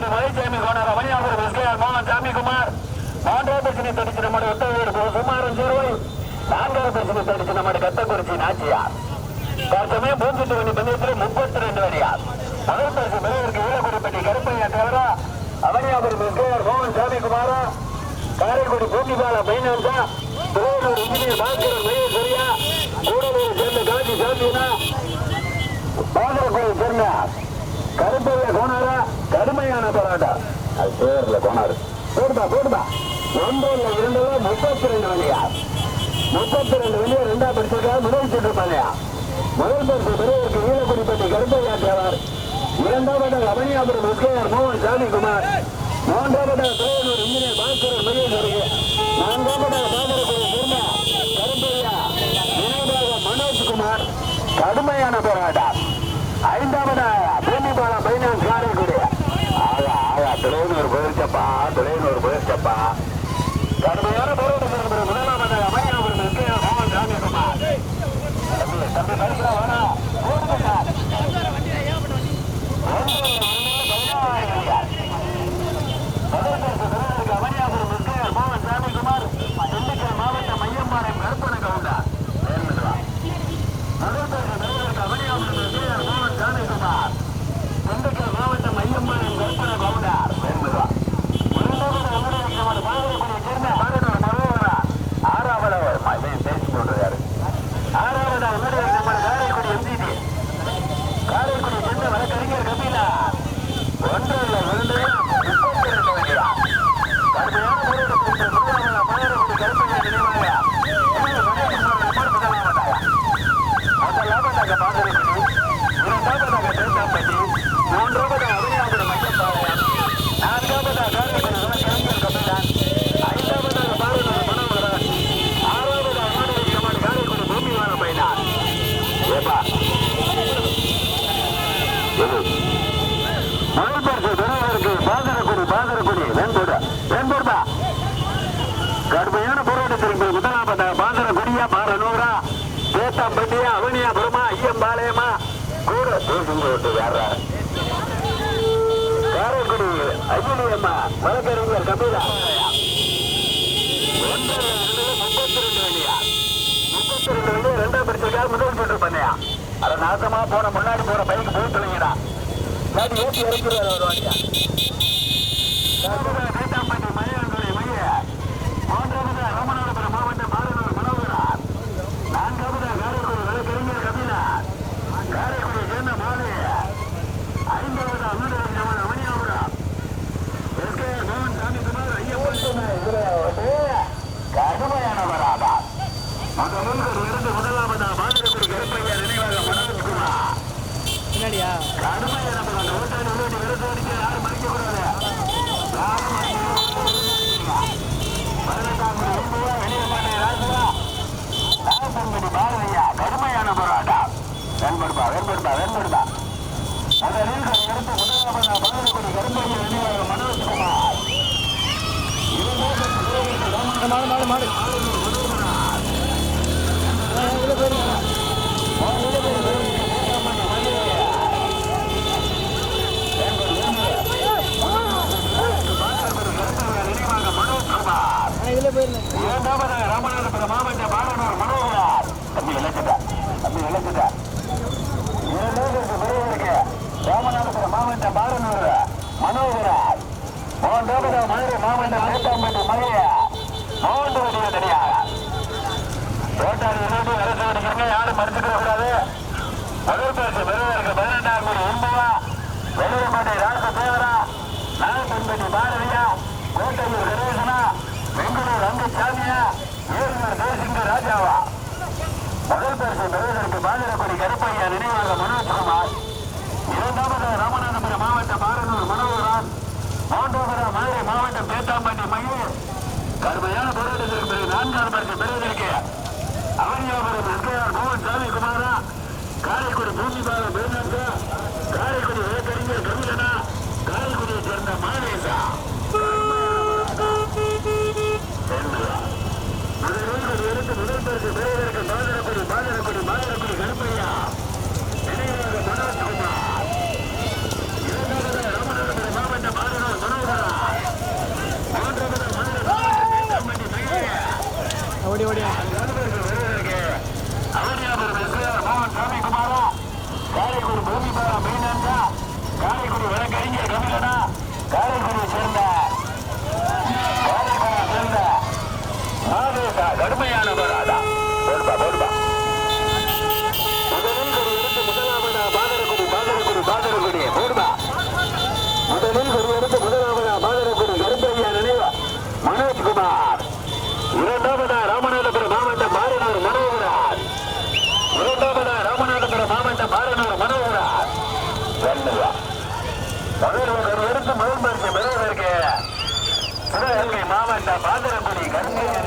ஒரு மலைசாமி கோனார் அவனியாபுரம் விஸ்வயார் மோகன் சாமிகுமார் மூன்றாம் பிரச்சனை தடிச்சு நம்முடைய உத்தரவு சுமாரம் சிறுவை. நான்காவது பிரச்சனை தடிச்சு நம்முடைய கத்தக்குறிச்சி நாச்சியார். தற்சமயம் மூன்று மணி பந்தயத்தில் முப்பத்தி ரெண்டு வரியார் முதல் பரிசு பெறுவதற்கு வீரக்குடிப்பட்டி கருப்பையா தேவரா. அவனியாபுரம் விஸ்வயார் மோகன் சாமிகுமாரா காரைக்குடி பூமிபால பைனான்சா. திருவள்ளூர் இன்ஜினியர் பாஸ்கரன் மகேஸ்வரியா கூடலூரை சேர்ந்த காந்தி சாமினா. பாதரக்கோயில் சேர்ந்த கருப்பையில கோணாரா கடுமையான போராட்டம். அது பேர்ல கோணாரு. போடுதா போடுதா ஒன்றில் இரண்டுல முப்பத்தி ரெண்டு வழியா? முப்பத்தி ரெண்டு வழியா ரெண்டா படிச்சிருக்காரு முதல் சுற்று பள்ளியா முதல் பரிசு பெரியவருக்கு வீரக்குடிப்பட்டி கருப்பையா தேவார் இரண்டாவது ரமணியாபுரம் எஸ்கேஆர் மோகன் சாமிகுமார். மூன்றாவது துறையூர் இன்ஜினியர் பாஸ்கரன் மகேஸ்வரிக்கு நான்காவது பாதரகுடி நிர்மா கருப்பையா நினைவாக மனோஜ்குமார். கடுமையான போராட்டம். ஐந்தாவது போயிருச்சப்பா துளையனூர் போயிருச்சப்பா கடுமையான போராட்டம் முதலாம் அமையா அவர்களுக்கு மோகன் ராமேஸ்வரமா தம்பி தம்பி வேணா அவனியா? அவனியாபுரமா ஐயம்பாளையமா கூட தூசம் போட்டு வேற காரைக்குடி ஐயனியம்மா வழக்கறிஞர் கபிலா. ரெண்டு வழியா? முப்பத்தி ரெண்டு வழியா முதல் சுற்று பண்ணியா? அரை நாசமா முன்னாடி போற பைக்கு போய் தொலைங்கடா நான் ஏற்றி இறக்கிறார் வருவாங்க மாடு மாடு மாடு இரண்டாவது ராமநாதபுரம் மாவட்ட பாடனூர் மனோகரார் தம்பி இழக்குதா தம்பி இழக்குதா இரண்டாவது மனோகருக்கு ராமநாதபுரம் மாவட்ட பாடனூர் மனோகரார் மூன்றாவது மதுரை மாவட்ட மேட்டாம்பட்டி மலையா மூன்று வடிவ தனியாக வேட்டாளி இருபது அரசு வடிக்கிறீங்க யாரும் மறுத்துக்கிற கூடாது முதல் பரிசு பெறுவதற்கு பதினெண்டாம் கோடி இன்பவா வெள்ளூர்பேட்டை ராச தேவரா நாகப்பன்பட்டி பாரதியா கோட்டையூர் கணேசனா பெங்களூர் ரங்கசாமியா ஏழுநர் தேசிங்க ராஜாவா முதல் பரிசு பெறுவதற்கு பாதிரக்குடி கருப்பையா நினைவாக மனோஜ்குமார் இரண்டாவது ராமநாதபுரம் மாவட்டம் ஆரனூர் மனோகரன் மூன்றாவது மதுரை மாவட்டம் பேத்தாம்பரம் கடுமையான போராட்டத்திற்கு பிறகு நான்காம் பரிசு பெறுவதற்கு அவனியாபுரம் எஸ்கேஆர் மோகன் சாமி குமாரா காரைக்குடி பூமிபால பேனந்தா காரைக்குடி வழக்கறிஞர் கவிதனா காரைக்குடியைச் சேர்ந்த மாணேசா முதலில் எடுத்து முதல் பரிசு பெறுவதற்கு பாதரக்குடி பாதரக்குடி பாதரக்குடி கருப்பையா நினைவாக மனோஜ்குமார் இரண்டாவது ராமநாதபுரம் மாவட்டம் ஆளுநர் மனோகரா மூன்றாவது மதுரை மாவட்டம் பேத்தாம்பட்டி மையா ஓடி ஓடி நண்பர்கள் வருவதற்கு அவனியாபுரம் எஸ்ஆர் காரைக்குடி வழக்கறிஞர் கபிலனா காரைக்குடியை சேர்ந்த காரைக்குடியை சேர்ந்த கடுமையான போராடா போடுப்பா போடுப்பா முதலில் ஒரு எடுத்து முதலாவதா பாதரக்குடி பாதரக்குடி பாதரக்குடி போடுப்பா முதலில் ஒரு எடுத்து முதலாவதா பாதரக்குடி கருப்பையா நினைவா மனோஜ்குமார் இரண்டாவதா ராமநாதபுரம் மாவட்டம் மாரனூர் மனோகராஜ் இரண்டாவதா ராமநாதபுரம் மாவட்டம் மாரனூர் மனோகராஜ் தன்னுவா முதல் ஒரு எடுத்து முதல் பரிசு பெறுவதற்கு சிவகங்கை மாவட்டம் பாதரக்குடி கருப்பையா